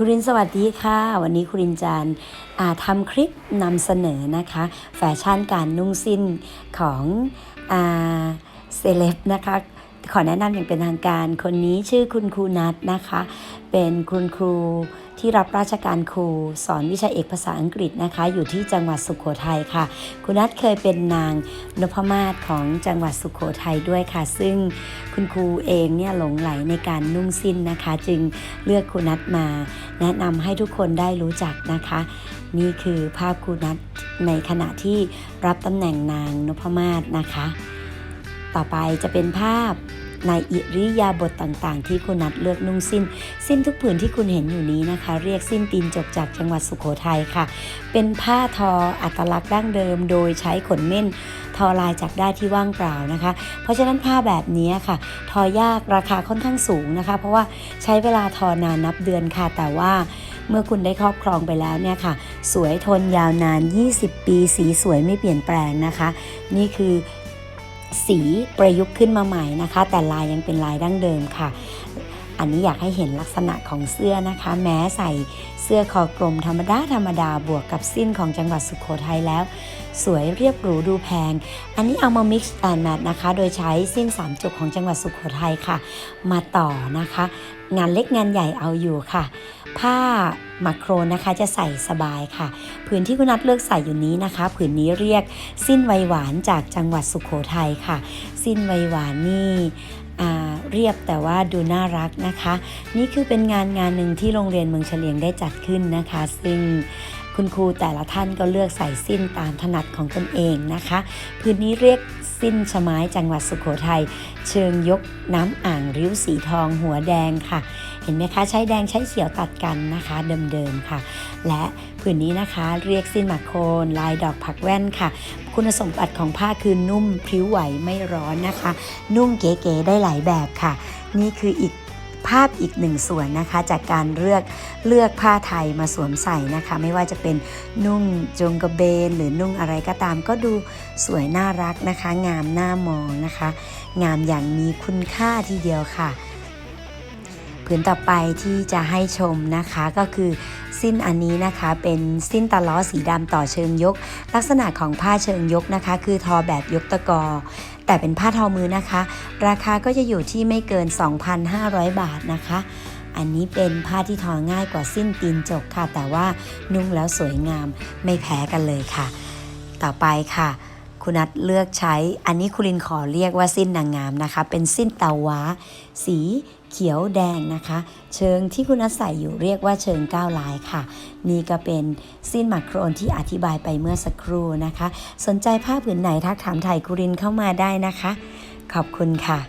คุรินสวัสดีค่ะ วันนี้คุรินจานทำคลิปนำเสนอนะคะ แฟชั่นการนุ่งสิ้นของอาเซเลบนะคะ ขอแนะนำอย่างเป็นทางการ คนนี้ชื่อคุณครูนัทนะคะ เป็นคุณครูที่รับราชการครูสอนวิชาเอกภาษาอังกฤษนะคะ อยู่ที่จังหวัดสุขโขทัยค่ะ คุณนัทเคยเป็นนางนพมาศของจังหวัดสุขโขทัยด้วยค่ะ ซึ่งคุณครูเองเนี่ยหลงไหลในการนุ่งสิ้นนะคะ จึงเลือกคุณนัทมา แนะนำให้ทุกคนได้รู้จักนะคะ นี่คือภาพครูนัทในขณะที่รับตำแหน่งนางนพมาศนะคะ ต่อไปจะเป็นภาพ ในอิริยาบถต่างๆ ที่คุณนัทเลือกนุ่งสิ้น สิ้นทุกผืนที่คุณเห็นอยู่นี้นะคะ เรียกสิ้นตีนจกจากจังหวัดสุโขทัยค่ะ เป็นผ้าทออัตลักษณ์ดั้งเดิม โดยใช้ขนเม่นทอลายจากได้ที่ว่างเปล่านะคะ เพราะฉะนั้นผ้าแบบนี้ค่ะ ทอยากราคาค่อนข้างสูงนะคะ เพราะว่าใช้เวลาทอนานนับเดือนค่ะ แต่ว่าเมื่อคุณได้ครอบครองไปแล้วเนี่ยค่ะ สวยทนยาวนาน 20 ปี สีสวยไม่เปลี่ยนแปลงนะคะ นี่คือ สีประยุกต์ขึ้นมาใหม่นะคะ แต่ลายยังเป็นลายดั้งเดิมค่ะ อันนี้อยากให้เห็นลักษณะของเสื้อนะคะ แม้ใส่เสื้อคอกลมธรรมดาธรรมดาบวกกับสิ้นของจังหวัดสุโขทัยแล้ว สวยเรียบหรูดูแพง อันนี้เอามา mix and match นะคะ โดยใช้สิ้นสามจุกของจังหวัดสุโขทัยค่ะ มาต่อนะคะ งานเล็กงานใหญ่เอาอยู่ค่ะ ผ้ามาโครนะคะจะใส่สบายค่ะ ผืนที่คุณนัทเลือกใส่อยู่นี้นะคะ ผืนนี้เรียกสิ้นไวหวานจากจังหวัดสุขโขทัยค่ะ สิ้นไวหวานนี่ เรียบแต่ว่าดูน่ารักนะคะ นี่คือเป็นงานงานหนึ่งที่โรงเรียนเมืองเฉลียงได้จัดขึ้นนะคะ ซึ่งคุณครูแต่ละท่านก็เลือกใส่สิ้นตามถนัดของตนเองนะคะ พื้นนี้เรียก สิ้นชะไม้จังหวัดสุขโขทัยเชิงยกน้ำอ่างริ้วสีทองหัวแดงค่ะ เห็นไหมคะใช้แดงใช้เขียวตัดกันนะคะเดิมๆค่ะ และผืนนี้นะคะเรียกสิ้นหมักโคนลายดอกผักแว่นค่ะ คุณสมบัติของผ้าคือนุ่มพริ้วไหวไม่ร้อนนะคะ นุ่งเก๋ๆได้หลายแบบค่ะ นี่คืออีก ภาพอีกหนึ่งส่วนนะคะ จากการเลือกเลือกผ้าไทยมาสวมใส่นะคะ ไม่ว่าจะเป็นนุ่งจงกระเบน หรือนุ่งอะไรก็ตาม ก็ดูสวยน่ารักนะคะ งามน่ามองนะคะ งามอย่างมีคุณค่าทีเดียวค่ะผืนต่อไปที่จะให้ชมนะคะก็คือสิ้นอันนี้นะคะเป็นสิ้นตะล้อสีดำต่อเชิงยก ลักษณะของผ้าเชิงยกนะคะ คือทอแบบยกตะกอ แต่เป็นผ้าทอมือนะคะ ราคาก็จะอยู่ที่ไม่เกิน 2,500 บาทนะคะ อันนี้เป็นผ้าที่ทอง่ายกว่าสิ้นตีนจกค่ะ แต่ว่านุ่งแล้วสวยงามไม่แพ้กันเลยค่ะ ต่อไปค่ะคุณนัทเลือกใช้ อันนี้คุณลินขอเรียกว่าสิ้นนางงามนะคะ เป็นสิ้นตาวาสี เขียวแดงนะคะ เชิงที่คุณอัศัยอยู่เรียกว่าเชิงก้าวลายค่ะ นี่ก็เป็นสิ้นหมักโครนที่อธิบายไปเมื่อสักครู่นะคะ สนใจผ้าผืนไหนทักถามไทยกุรินเข้ามาได้นะคะ ขอบคุณค่ะ